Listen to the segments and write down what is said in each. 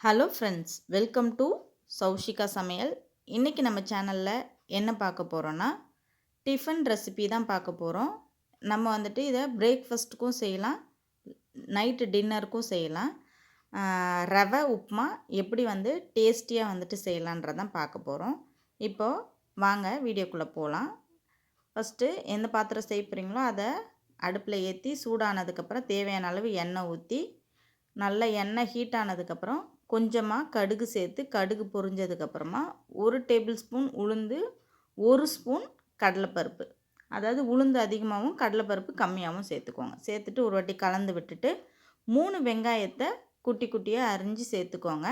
Hello friends welcome to Soushika சமையல் இன்றைக்கி நம்ம சேனலில் என்ன பார்க்க போகிறோன்னா டிஃபன் ரெசிபி தான் பார்க்க போகிறோம் நம்ம வந்துட்டு இதை பிரேக்ஃபஸ்ட்டுக்கும் செய்யலாம் நைட்டு டின்னருக்கும் செய்யலாம். ரவை உப்புமா எப்படி வந்து டேஸ்டியாக வந்துட்டு செய்யலான்றதான் பார்க்க போகிறோம் இப்போது வாங்க வீடியோக்குள்ளே போகலாம் ஃபஸ்ட்டு எந்த பாத்திரம் செய்ய போகிறீங்களோ அதை அடுப்பில் ஏற்றி சூடானதுக்கப்புறம் தேவையான அளவு எண்ணெய் ஊற்றி நல்ல எண்ணெய் ஹீட் ஆனதுக்கப்புறம் கொஞ்சமாக கடுகு சேர்த்து கடுகு பொரிஞ்சதுக்கப்புறமா ஒரு டேபிள் ஸ்பூன் உளுந்து ஒரு ஸ்பூன் கடலைப்பருப்பு. அதாவது உளுந்து அதிகமாகவும் கடலைப்பருப்பு கம்மியாகவும் சேர்த்துக்கோங்க. சேர்த்துட்டு ஒரு வாட்டி கலந்து விட்டுட்டு மூணு வெங்காயத்தை குட்டி குட்டியாக அரிஞ்சு சேர்த்துக்கோங்க.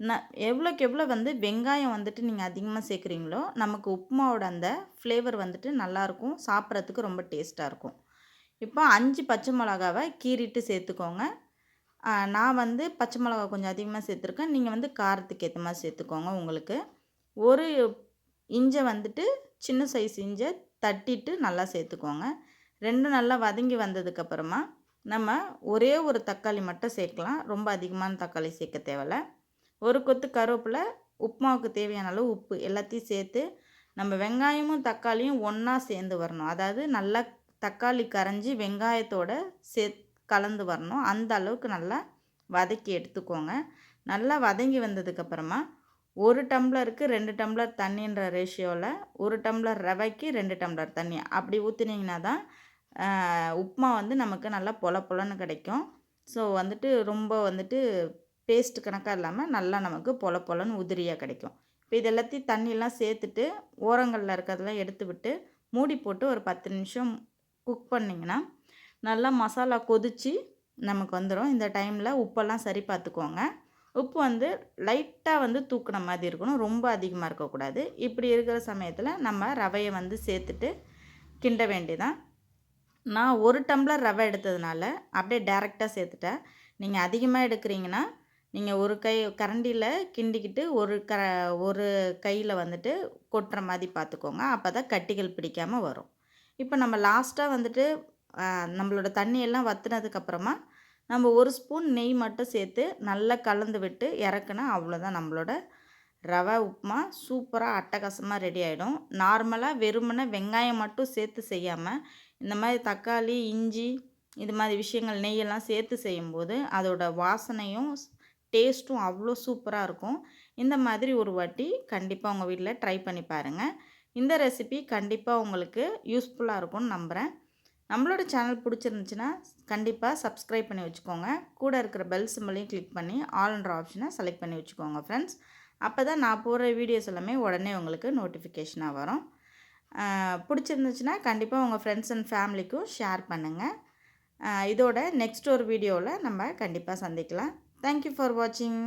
ந எவ்வளோக்கு எவ்வளோ வந்து வெங்காயம் வந்துட்டு நீங்கள் அதிகமாக சேர்க்குறீங்களோ நமக்கு உப்புமாவோட அந்த ஃப்ளேவர் வந்துட்டு நல்லாயிருக்கும் சாப்பிட்றதுக்கு ரொம்ப டேஸ்ட்டாக இருக்கும். இப்போ அஞ்சு பச்சை மிளகாவை கீறிட்டு சேர்த்துக்கோங்க. நான் வந்து பச்சை மிளகா கொஞ்சம் அதிகமாக சேர்த்துருக்கேன். நீங்கள் வந்து காரத்துக்கு ஏற்ற மாதிரி சேர்த்துக்கோங்க உங்களுக்கு. ஒரு இஞ்சை வந்துட்டு சின்ன சைஸ் இஞ்சை தட்டிட்டு நல்லா சேர்த்துக்கோங்க. ரெண்டும் நல்லா வதங்கி வந்ததுக்கப்புறமா நம்ம ஒரே ஒரு தக்காளி மட்டும் சேர்க்கலாம். ரொம்ப அதிகமான தக்காளி சேர்க்க தேவையில்ல. ஒரு கொத்து கருவேப்பிலை உப்புமாவுக்கு தேவையான அளவு உப்பு எல்லாத்தையும் சேர்த்து நம்ம வெங்காயமும் தக்காளியும் ஒன்றா சேர்ந்து வரணும். அதாவது நல்லா தக்காளி கரைஞ்சி வெங்காயத்தோட சே கலந்து வரணும். அந்த அளவுக்கு நல்லா வதக்கி எடுத்துக்கோங்க. நல்லா வதங்கி வந்ததுக்கப்புறமா ஒரு டம்ளருக்கு ரெண்டு டம்ளர் தண்ணின்ற ரேஷியோவில் ஒரு டம்ளர் ரவைக்கு ரெண்டு டம்ளர் தண்ணி. அப்படி ஊற்றுனீங்கன்னா தான் உப்புமா வந்து நமக்கு நல்லா பொல பொலன்னு கிடைக்கும். ஸோ வந்துட்டு ரொம்ப வந்துட்டு பேஸ்ட் கணக்காக இல்லாமல் நல்லா நமக்கு பொல பொலன்னு உதிரியாக கிடைக்கும். இப்போ இது எல்லாத்தையும் தண்ணியெல்லாம் சேர்த்துட்டு ஓரங்களில் இருக்கிறதெல்லாம் எடுத்து விட்டு மூடி போட்டு ஒரு பத்து நிமிஷம் குக் பண்ணிங்கன்னா நல்லா மசாலா கொதித்து நமக்கு வந்துடும் இந்த டைமில் உப்பெல்லாம் சரி பார்த்துக்கோங்க. உப்பு வந்து லைட்டாக வந்து தூக்குன மாதிரி இருக்கணும். ரொம்ப அதிகமாக இருக்கக்கூடாது. இப்படி இருக்கிற சமயத்தில் நம்ம ரவையை வந்து சேர்த்துட்டு கிண்ட வேண்டியதான் நான் ஒரு டம்ளர் ரவை எடுத்ததுனால அப்படியே டேரெக்டாக சேர்த்துட்டேன். நீங்கள் அதிகமாக எடுக்கிறீங்கன்னா நீங்கள் ஒரு கை கரண்டியில் கிண்டிக்கிட்டு ஒரு க ஒரு கையில் வந்துட்டு கொட்டுற மாதிரி பார்த்துக்கோங்க. அப்போ தான் கட்டிகள் பிடிக்காமல் வரும். இப்போ நம்ம லாஸ்ட்டாக வந்துட்டு நம்மளோட தண்ணியெல்லாம் வற்றுனதுக்கப்புறமா நம்ம ஒரு ஸ்பூன் நெய் மட்டும் சேர்த்து நல்லா கலந்து விட்டு இறக்குனா அவ்வளோதான். நம்மளோட ரவை உப்புமா சூப்பராக அட்டகாசமாக ரெடி ஆகிடும் நார்மலாக வெறுமனை வெங்காயம் மட்டும் சேர்த்து செய்யாமல் இந்த மாதிரி தக்காளி இஞ்சி இது மாதிரி விஷயங்கள் நெய்யெல்லாம் சேர்த்து செய்யும்போது அதோட வாசனையும் டேஸ்ட்டும் அவ்வளோ சூப்பராக இருக்கும். இந்த மாதிரி ஒரு வாட்டி கண்டிப்பாக உங்கள் வீட்டில் ட்ரை பண்ணி பாருங்கள் இந்த ரெசிபி கண்டிப்பாக உங்களுக்கு யூஸ்ஃபுல்லாக இருக்கும்னு நம்புகிறேன் நம்மளோட சேனல் பிடிச்சிருந்துச்சுன்னா கண்டிப்பாக சப்ஸ்கிரைப் பண்ணி வச்சுக்கோங்க. கூட இருக்கிற பெல் சிம்பிளையும் கிளிக் பண்ணி ஆல்ன்ற ஆப்ஷனை செலக்ட் பண்ணி வச்சுக்கோங்க ஃப்ரெண்ட்ஸ் அப்போ தான் நான் போடுற வீடியோஸ் எல்லாமே உடனே உங்களுக்கு நோட்டிஃபிகேஷனாக வரும். பிடிச்சிருந்துச்சுன்னா கண்டிப்பாக உங்கள் ஃப்ரெண்ட்ஸ் அண்ட் ஃபேமிலிக்கும் ஷேர் பண்ணுங்கள் இதோட நெக்ஸ்ட் ஒரு வீடியோவில் நம்ம கண்டிப்பாக சந்திக்கலாம். தேங்க்யூ ஃபார் வாட்சிங்